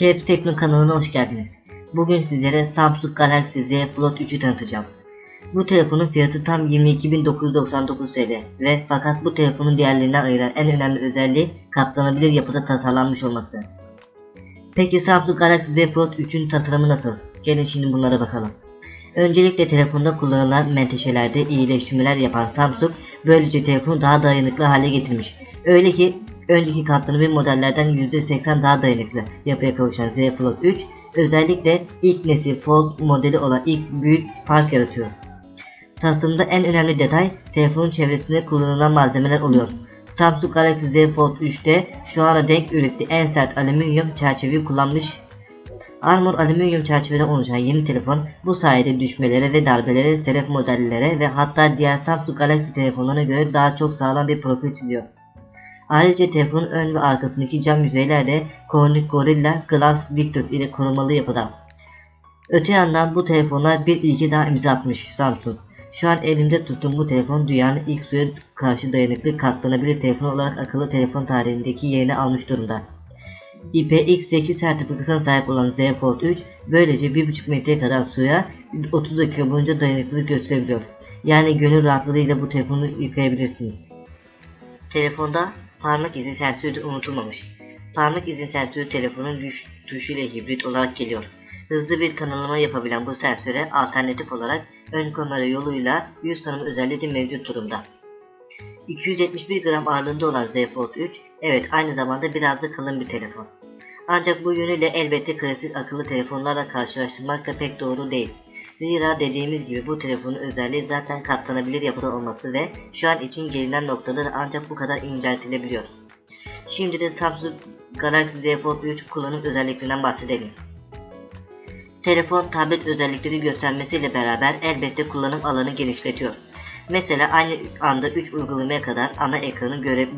Caps Tekno kanalına hoş geldiniz. Bugün sizlere Samsung Galaxy Z Fold 3'ü tanıtacağım. Bu telefonun fiyatı tam 22.999 TL ve fakat bu telefonun diğerlerinden ayıran en önemli özelliği katlanabilir yapıda tasarlanmış olması. Peki Samsung Galaxy Z Fold 3'ün tasarımı nasıl? Gelin şimdi bunlara bakalım. Öncelikle telefonda kullanılan menteşelerde iyileştirmeler yapan Samsung böylece telefonu daha dayanıklı hale getirmiş. Öyle ki önceki katlanabilir modellerden %80 daha dayanıklı yapıya kavuşan Z Fold 3 özellikle ilk nesil Fold modeli olan ilk büyük fark yaratıyor. Tasarımda en önemli detay telefonun çevresinde kullanılan malzemeler oluyor. Samsung Galaxy Z Fold 3'te şu ana denk ürettiği en sert alüminyum çerçeveyi kullanmış Armor alüminyum çerçeveden oluşan yeni telefon bu sayede düşmelere ve darbelere, selef modellere ve hatta diğer Samsung Galaxy telefonlarına göre daha çok sağlam bir profil çiziyor. Ayrıca telefonun ön ve arkasındaki cam yüzeyler de Gorilla Glass Victus ile korumalı yapıda. Öte yandan bu telefonlar bir ilki daha imza atmış Samsung. Şu an elimde tuttuğum bu telefon dünyanın ilk suya karşı dayanıklı katlanabilir telefon olarak akıllı telefon tarihindeki yerini almış durumda. IPX8 sertifikasına sahip olan Z Fold 3 böylece 1.5 metreye kadar suya 30 dakika boyunca dayanıklılık gösterebiliyor. Yani gönül rahatlığıyla bu telefonu yıkayabilirsiniz. Telefonda parmak izi sensörü de unutulmamış. Parmak izi sensörü telefonun güç tuşuyla hibrit olarak geliyor. Hızlı bir kanalama yapabilen bu sensöre alternatif olarak ön kamera yoluyla yüz tanıma özelliği de mevcut durumda. 271 gram ağırlığında olan Z Fold 3 evet aynı zamanda biraz da kalın bir telefon. Ancak bu yönüyle elbette klasik akıllı telefonlarla karşılaştırmak da pek doğru değil. Zira dediğimiz gibi bu telefonun özelliği zaten katlanabilir yapıda olması ve şu an için gelinen noktaları ancak bu kadar inceltilebiliyor. Şimdi de Samsung Galaxy Z Fold 3 kullanım özelliklerinden bahsedelim. Telefon tablet özellikleri göstermesiyle beraber elbette kullanım alanı genişletiyor. Mesela aynı anda 3 uygulamaya kadar ana ekranı göre.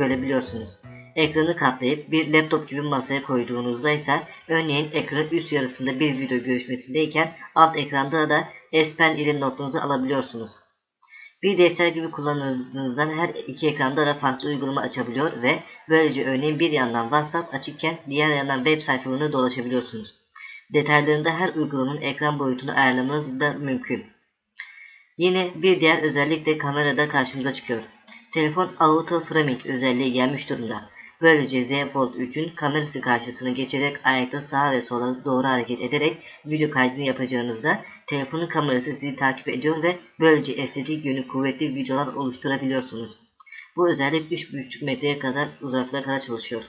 Ekranı katlayıp bir laptop gibi masaya koyduğunuzda ise örneğin ekranın üst yarısında bir video görüşmesindeyken alt ekranda da S Pen ile notlarınızı alabiliyorsunuz. Bir defter gibi kullandığınızdan her iki ekranda da farklı uygulama açabiliyor ve böylece örneğin bir yandan WhatsApp açıkken diğer yandan web sayfalarını dolaşabiliyorsunuz. Detaylarında her uygulamanın ekran boyutunu ayarlamanız da mümkün. Yine bir diğer özellik de kamerada karşımıza çıkıyor. Telefon Auto Framing özelliği gelmiş durumda. Böylece Z Fold 3'ün kamerası karşısına geçerek ayakta sağa ve sola doğru hareket ederek video kaydını yapacağınızda telefonun kamerası sizi takip ediyor ve böylece estetik yönü kuvvetli videolar oluşturabiliyorsunuz. Bu özellik 3.5 metreye kadar uzaklığa kadar çalışıyor.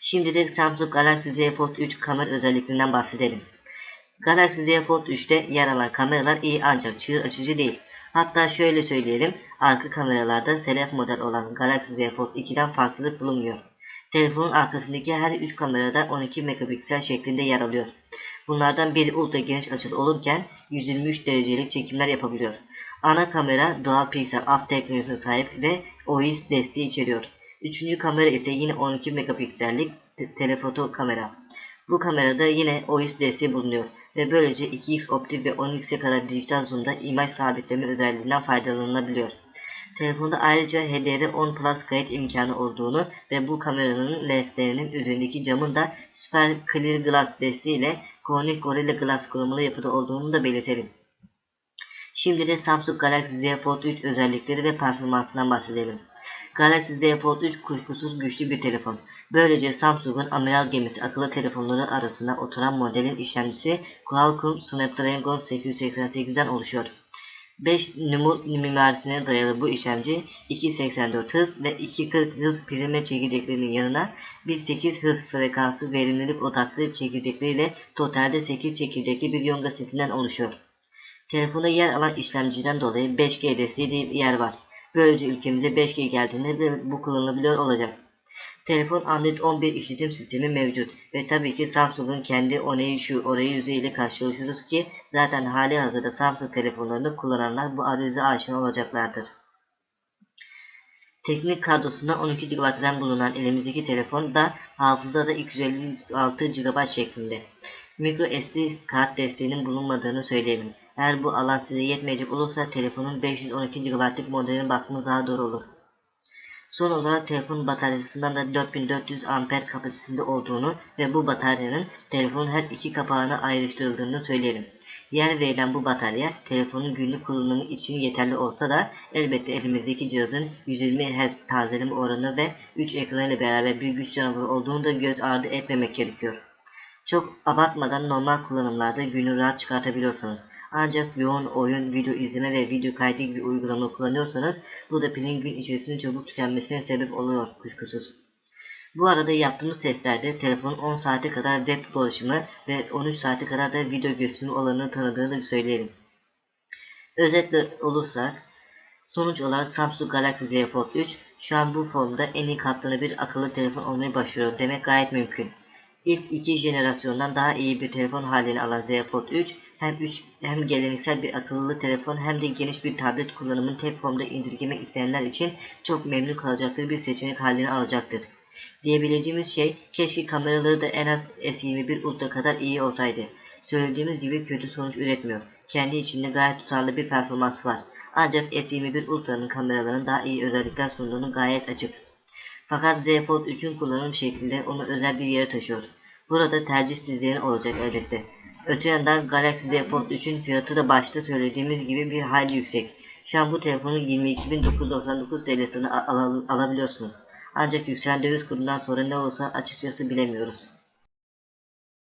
Şimdi de Samsung Galaxy Z Fold 3 kamera özelliklerinden bahsedelim. Galaxy Z Fold 3'te yer alan kameralar iyi ancak çığır açıcı değil. Hatta şöyle söyleyelim, arka kameralarda selef model olan Galaxy Z Fold 2'den farklılık bulunmuyor. Telefonun arkasındaki her 3 kamerada 12 megapiksel şeklinde yer alıyor. Bunlardan biri ultra geniş açılı olurken 123 derecelik çekimler yapabiliyor. Ana kamera doğal piksel af teknolojisine sahip ve OIS desteği içeriyor. Üçüncü kamera ise yine 12 megapiksellik te telefoto kamera. Bu kamerada yine OIS desteği bulunuyor ve böylece 2x optik ve 10x'e kadar dijital zoom'da imaj sabitleme özelliğinden faydalanılabiliyor. Telefonda ayrıca HDR10 Plus kayıt imkanı olduğunu ve bu kameranın lenslerinin üzerindeki camın da Super Clear Glass desteğiyle Corning Gorilla Glass korumalı yapıda olduğunu da belirtelim. Şimdi de Samsung Galaxy Z Fold 3 özellikleri ve performansından bahsedelim. Galaxy Z Fold 3 kuşkusuz güçlü bir telefon. Böylece Samsung'un amiral gemisi akıllı telefonları arasına oturan modelin işlemcisi Qualcomm Snapdragon 888'den oluşuyor. 5 numul mimarisine dayalı bu işlemci 2.84 hız ve 2.40 hız primer çekirdeklerinin yanına 1.8 hız frekansı verimlilik odaklı çekirdekleriyle totalde 8 çekirdekli bir yonga setinden oluşuyor. Telefonda yer alan işlemciden dolayı 5G desteği de yer var. Böylece ülkemize 5G geldiğinde de bu kullanılabiliyor olacak. Telefon Android 11 işletim sistemi mevcut ve tabii ki Samsung'un kendi oneyi şu orayı yüzeyiyle karşılaşıyoruz ki zaten hali hazırda Samsung telefonlarını kullananlar bu arayüze aşina olacaklardır. Teknik kadrosunda 12 GB RAM bulunan elimizdeki telefon da hafızada 256 GB şeklinde. Micro SD kart desteğinin bulunmadığını söyleyelim. Eğer bu alan size yetmeyecek olursa telefonun 512 GB'lık modeline bakmanız daha doğru olur. Son olarak telefonun bataryasından da 4400 amper kapasitesinde olduğunu ve bu bataryanın telefonun her iki kapağına ayrıştırıldığını söyleyelim. Yer verilen bu batarya telefonun günlük kullanımı için yeterli olsa da elbette elimizdeki cihazın 120 Hz tazeleme oranı ve 3 ekranıyla beraber bir güç canavarı olduğunu da göz ardı etmemek gerekiyor. Çok abartmadan normal kullanımlarda günü rahat çıkartabiliyorsunuz. Ancak yoğun oyun, video izleme ve video kaydı gibi uygulama kullanıyorsanız bu da pilin gün içerisinde çabuk tükenmesine sebep oluyor kuşkusuz. Bu arada yaptığımız testlerde telefonun 10 saate kadar web dolaşımı ve 13 saate kadar da video gösterimi olanını tanıdığını söyleyelim. Özetle olursa sonuç olarak Samsung Galaxy Z Fold 3 şu an bu formda en iyi katlanabilir akıllı telefon olmaya başlıyor demek gayet mümkün. İlk iki jenerasyondan daha iyi bir telefon halini alan Z Fold 3 hem 3 hem geleneksel bir akıllı telefon hem de geniş bir tablet kullanımını tek indirgemek isteyenler için çok memnun kalacakları bir seçenek halini alacaktır. Diyebileceğimiz şey keşke kameraları da en az S21 Ultra kadar iyi olsaydı. Söylediğimiz gibi kötü sonuç üretmiyor. Kendi içinde gayet tutarlı bir performans var. Ancak S21 Ultra'nın kameralarının daha iyi özellikler sunduğunu gayet açık. Fakat Z Fold 3'ün kullanım şekli onu özel bir yere taşıyor. Burada tercih sizlerin olacak elbette. Öte yandan Galaxy Z Fold 3'ün fiyatı da başta söylediğimiz gibi bir hayli yüksek. Şu an bu telefonu 22.999 TL'sine al- al- alabiliyorsunuz. Ancak yükselen döviz kurundan sonra ne olsa açıkçası bilemiyoruz.